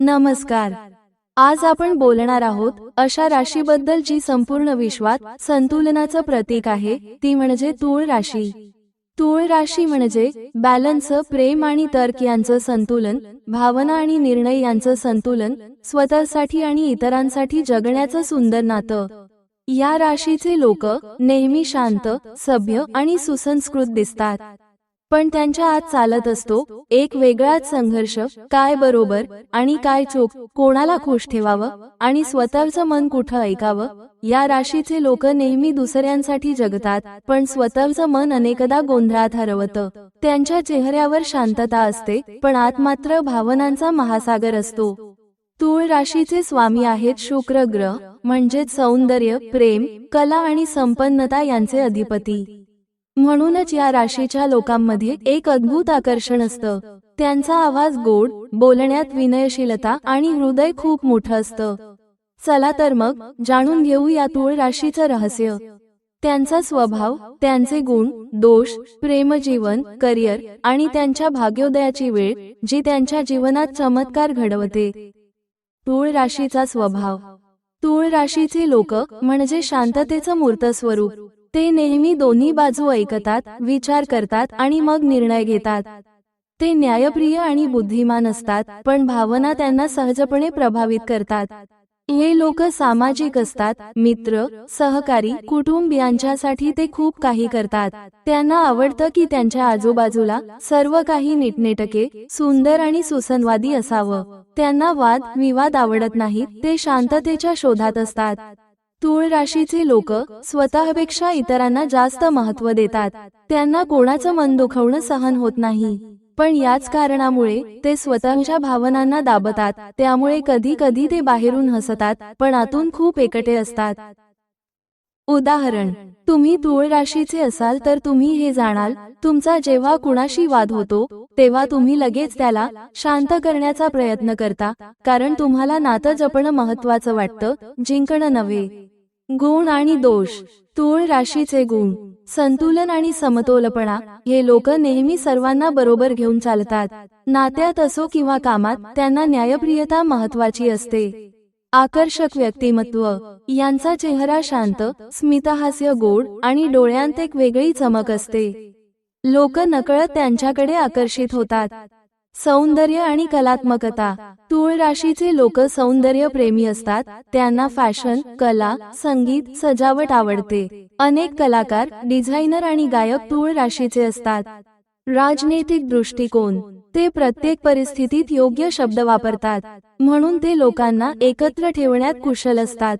नमस्कार. आज आपण बोलणार आहोत अशा राशीबद्दल जी संपूर्ण विश्वात संतुलनाचं प्रतीक आहे ती म्हणजे तूळ राशी. तूळ राशी म्हणजे बॅलन्स प्रेम आणि तर्क यांचं संतुलन भावना आणि निर्णय यांचं संतुलन स्वतःसाठी आणि इतरांसाठी जगण्याचं सुंदर नातं. या राशीचे लोक नेहमी शांत सभ्य आणि सुसंस्कृत दिसतात. पण त्यांच्या आत चालत असतो एक वेगळाच संघर्ष काय बरोबर आणि काय चोख कोणाला खुश ठेवावं आणि स्वतःचं मन कुठं ऐकावं? या राशीचे लोक नेहमी दुसऱ्यांसाठी जगतात पण स्वतःचं मन अनेकदा गोंधळात हरवतं. त्यांच्या चेहऱ्यावर शांतता असते पण आत मात्र भावनांचा महासागर असतो. तूळ राशीचे स्वामी आहेत शुक्र ग्रह म्हणजेच सौंदर्य प्रेम कला आणि संपन्नता यांचे अधिपती. म्हणूनच या राशीच्या लोकांमध्ये एक अद्भुत आकर्षण असतं. त्यांचा आवाज गोड बोलण्यात विनयशीलता आणि हृदय खूप मोठं असतं. चला तर मग जाणून घेऊ या तुळ राशीचं रहस्य. त्यांचा स्वभाव त्यांचे गुण दोष प्रेमजीवन करिअर आणि त्यांच्या भाग्योदयाची वेळ जी त्यांच्या जीवनात चमत्कार घडवते. तुळ राशीचा स्वभाव. तुळ राशीचे लोक म्हणजे शांततेचं मूर्त स्वरूप. ते नेहमी दोन्ही बाजू ऐकतात विचार करतात आणि मग निर्णय घेतात. ते न्यायप्रिय आणि बुद्धिमान असतात पण भावना त्यांना सहजपणे प्रभावित करतात. हे लोक सामाजिक असतात मित्र सहकारी कुटुंबियांच्यासाठी ते खूप काही करतात. त्यांना आवडतं की त्यांच्या आजूबाजूला सर्व काही नीटनेटके सुंदर आणि सुसंवादी असावं. त्यांना वाद विवाद आवडत नाहीत ते शांततेच्या शोधात असतात. तूळ राशीचे लोक स्वतःपेक्षा इतरांना जास्त महत्त्व देतात. त्यांना कोणाचं मन दुखवणं सहन होत नाही. पण याच कारणामुळे ते स्वतःच्या भावनांना दाबतात. त्यामुळे कधी कधी ते बाहेरून हसतात पण आतून खूप एकटे असतात. उदाहरण तुम्ही धूळ राशीचे असाल तर तुम्ही हे जाणाल. तुमचा जेव्हा कुणाशी वाद होतो तेव्हा तुम्ही लगेच त्याला शांत करण्याचा प्रयत्न करता कारण तुम्हाला नातं जपणं महत्वाचं वाटतं जिंकणं नव्हे. गुण आणि दोष तूळ राशीचे गुण संतुलन आणि समतोलपणा हे लोक नेहमी सर्वांना बरोबर घेऊन चालतात. नात्यात असो किंवा कामात त्यांना न्यायप्रियता महत्वाची असते. आकर्षक व्यक्तिमत्व. यांचा चेहरा शांत स्मितहास्य गोड आणि डोळ्यांत एक वेगळी चमक असते. लोक नकळत त्यांच्याकडे आकर्षित होतात. सौंदर्य आणि कलात्मकता. तूळ राशीचे लोक सौंदर्य प्रेमी असतात. त्यांना फॅशन कला संगीत सजावट आवडते. अनेक कलाकार डिझायनर आणि गायक तूळ राशीचे असतात. राजनैतिक दृष्टिकोन. ते प्रत्येक परिस्थितीत योग्य शब्द वापरतात. म्हणून ते लोकांना एकत्र ठेवण्यात कुशल असतात.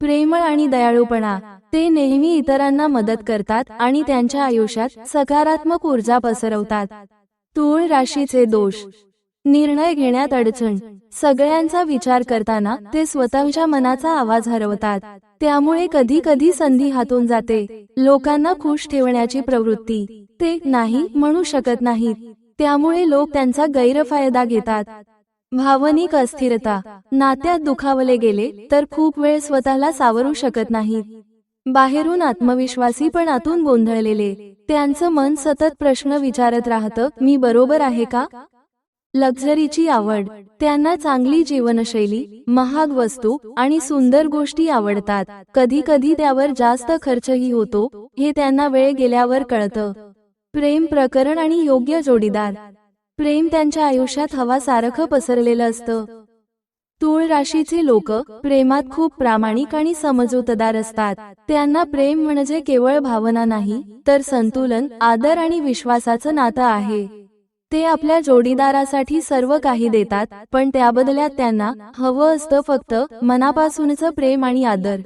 प्रेमळ आणि दयाळूपणा. ते नेहमी इतरांना मदत करतात आणि त्यांच्या आयुष्यात सकारात्मक ऊर्जा पसरवतात. तूळ राशीचे दोष. निर्णय घेण्यात अडचण. सगळ्यांचा विचार करताना ते स्वतःच्या मनाचा आवाज हरवतात. त्यामुळे कधी कधी संधी हातून जाते. लोकांना खुश ठेवण्याची प्रवृत्ती. ते नाही म्हणू शकत नाहीत. त्यामुळे लोक त्यांचा गैरफायदा घेतात. भावनिक अस्थिरता. नात्यात दुखावले गेले तर खूप वेळ स्वतःला सावरू शकत नाहीत. बाहेरून आत्मविश्वासी पण आतून गोंधळलेले. त्यांचं मन सतत प्रश्न विचारत राहतं मी बरोबर आहे का? लक्झरीची आवड. त्यांना चांगली जीवनशैली महाग वस्तू आणि सुंदर गोष्टी आवडतात. कधी कधी त्यावर जास्त खर्चही होतो हे त्यांना वेळ गेल्यावर कळतं. प्रेम प्रकरण आणि योग्य जोडीदार. प्रेम त्यांच्या आयुष्यात हवा सारखं पसरलेलं असतं. तूळ राशीचे लोक प्रेमात खूप प्रामाणिक आणि समजूतदार असतात. त्यांना प्रेम म्हणजे केवळ भावना नाही तर संतुलन आदर आणि विश्वासाचं नातं आहे. ते आपल्या जोडीदारासाठी सर्व काही देतात पण त्याबदल्यात त्यांना हवं असतं फक्त मनापासूनच प्रेम आणि आदर.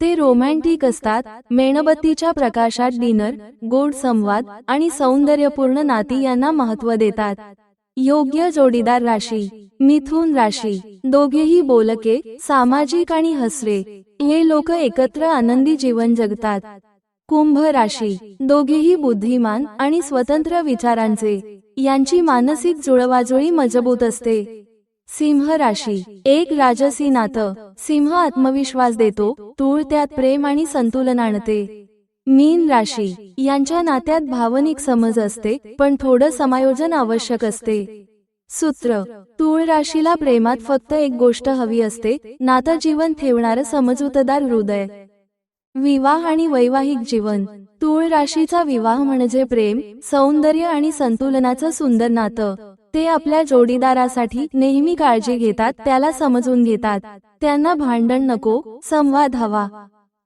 ते रोमॅन्टिक असतात मेणबत्तीच्या प्रकाशात डिनर गोड संवाद आणि सौंदर्यपूर्ण नाती यांना महत्त्व देतात. योग्य जोडीदार राशी मिथुन राशी दोघेही बोलके सामाजिक आणि हसरे हे लोक एकत्र आनंदी जीवन जगतात. कुंभ राशी दोघेही बुद्धिमान आणि स्वतंत्र विचारांचे यांची मानसिक जुळवाजुळी मजबूत असते. सिंह राशी. एक राजसी नातं. सिंह आत्मविश्वास देतो तूळ त्यात प्रेम आणि संतुलन आणते. मीन राशी. यांच्या नात्यात भावनिक समज असते पण थोडं समायोजन आवश्यक असते. सूत्र. तूळ राशीला प्रेमात फक्त एक गोष्ट हवी असते नातं जीवन ठेवणारं समजूतदार हृदय. विवाह आणि वैवाहिक जीवन. तूळ राशीचा विवाह म्हणजे प्रेम सौंदर्य आणि संतुलनाचं सुंदर नातं. ते आपल्या जोडीदारासाठी नेहमी काळजी घेतात त्याला समजून घेतात. त्यांना भांडण नको संवाद हवा.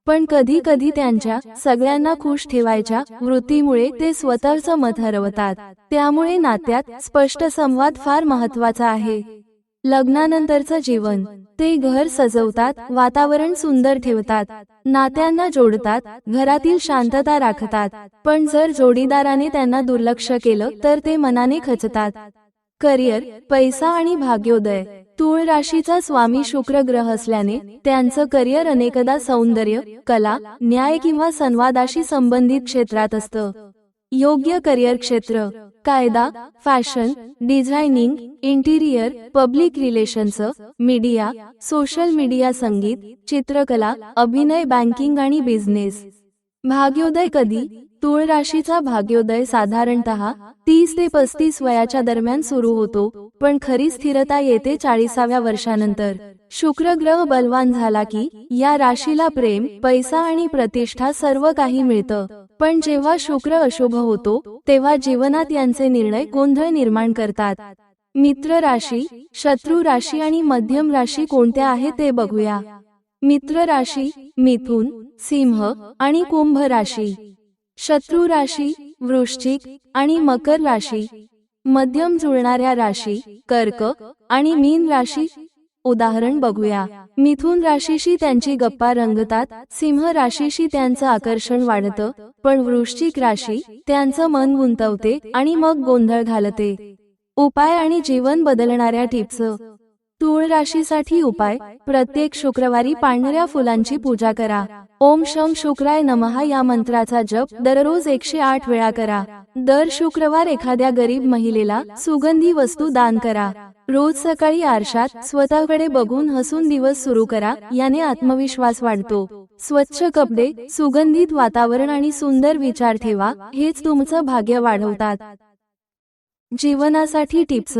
पण कधी कधी त्यांच्या सगळ्यांना खुश ठेवायच्या वृत्तीमुळे ते स्वतःचं मत हरवतात. त्यामुळे नात्यात स्पष्ट संवाद फार महत्त्वाचा आहे. लग्नानंतरचं जीवन ते घर सजवतात वातावरण सुंदर ठेवतात. नात्यांना जोडतात घरातील शांतता राखतात. पण जर जोडीदाराने त्यांना दुर्लक्ष केलं तर ते मनाने खचतात. करिअर पैसा आणि भाग्योदय. तूळ राशीचा स्वामी शुक्र ग्रह असल्याने त्यांचं करिअर अनेकदा सौंदर्य कला न्याय किंवा संवादाशी संबंधित क्षेत्रात असतं. योग्य करिअर क्षेत्र कायदा fashion designing interior public relations media social media संगीत चित्रकला अभिनय बँकिंग आणि बिझनेस. भाग्योदय कधी? तुळ राशीचा भाग्योदय साधारणतः तीस ते पस्तीस वयाच्या दरम्यान सुरू होतो पण खरी स्थिरता येते चाळीसाव्या वर्षानंतर. शुक्र ग्रह बलवान झाला की या राशीला प्रेम पैसा आणि प्रतिष्ठा सर्व काही मिळतं. पण जेव्हा शुक्र अशुभ होतो तेव्हा जीवनात यांचे निर्णय गोंधळ निर्माण करतात. मित्र राशी शत्रू राशी आणि मध्यम राशी कोणत्या आहे ते बघूया. मित्र राशी मिथुन सिंह आणि कुंभ राशी. शत्रू राशी वृश्चिक आणि मकर राशी मध्यम जुळणाऱ्या राशी कर्क आणि मीन राशी. उदाहरण बघूया. मिथुन राशीशी त्यांची गप्पा रंगतात सिंह राशीशी त्यांचं आकर्षण वाढतं पण वृश्चिक राशी त्यांचं मन गुंतवते आणि मग गोंधळ घालते. उपाय आणि जीवन बदलणाऱ्या टिप्स. तुळ राशीसाठी उपाय. प्रत्येक शुक्रवारी पांढऱ्या फुलांची पूजा करा. ओम शम शुक्राय नमहा या मंत्राचा जप दररोज एकशे आठ वेळा करा. दर शुक्रवार एखाद्या गरीब महिलेला सुगंधी वस्तू दान करा. रोज सकाळी आरशात स्वतःकडे बघून हसून दिवस सुरू करा याने आत्मविश्वास वाढतो. स्वच्छ कपडे सुगंधित वातावरण आणि सुंदर विचार ठेवा हेच तुमचं भाग्य वाढवतात. जीवनासाठी टिप्स.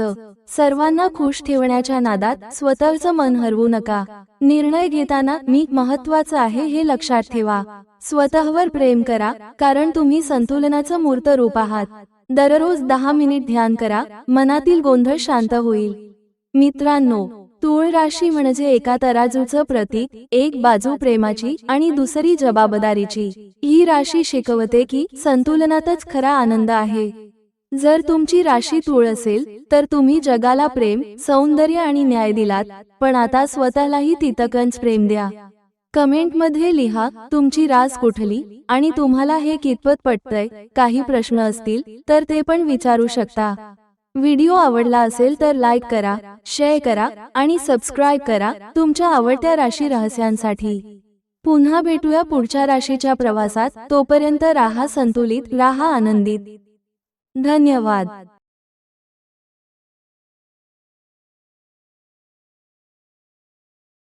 सर्वांना खुश ठेवण्याच्या नादात स्वतःचं मन हरवू नका. निर्णय घेताना मी महत्वाचं आहे हे लक्षात ठेवा. स्वतःवर प्रेम करा कारण तुम्ही संतुलनाचं मूर्त रूप आहात. दररोज दहा मिनिट ध्यान करा मनातील गोंधळ शांत होईल. मित्रांनो तूळ राशी म्हणजे एका तराजूचं प्रतीक एक बाजू प्रेमाची आणि दुसरी जबाबदारीची. ही राशी शिकवते की संतुलनातच खरा आनंद आहे. जर तुमची राशी तुळ असेल तर तुम्ही जगाला प्रेम सौंदर्य आणि न्याय दिलात पण आता स्वतःलाही तितकंच प्रेम द्या. कमेंटमध्ये लिहा तुमची रास कुठली आणि तुम्हाला हे कितपत पटतंय काही प्रश्न असतील तर ते पण विचारू शकता. व्हिडिओ आवडला असेल तर लाईक करा शेअर करा आणि सबस्क्राईब करा तुमच्या आवडत्या राशी रहस्यांसाठी. पुन्हा भेटूया पुढच्या राशीच्या प्रवासात तोपर्यंत राहा संतुलित राहा आनंदित. ધન્યવાદ.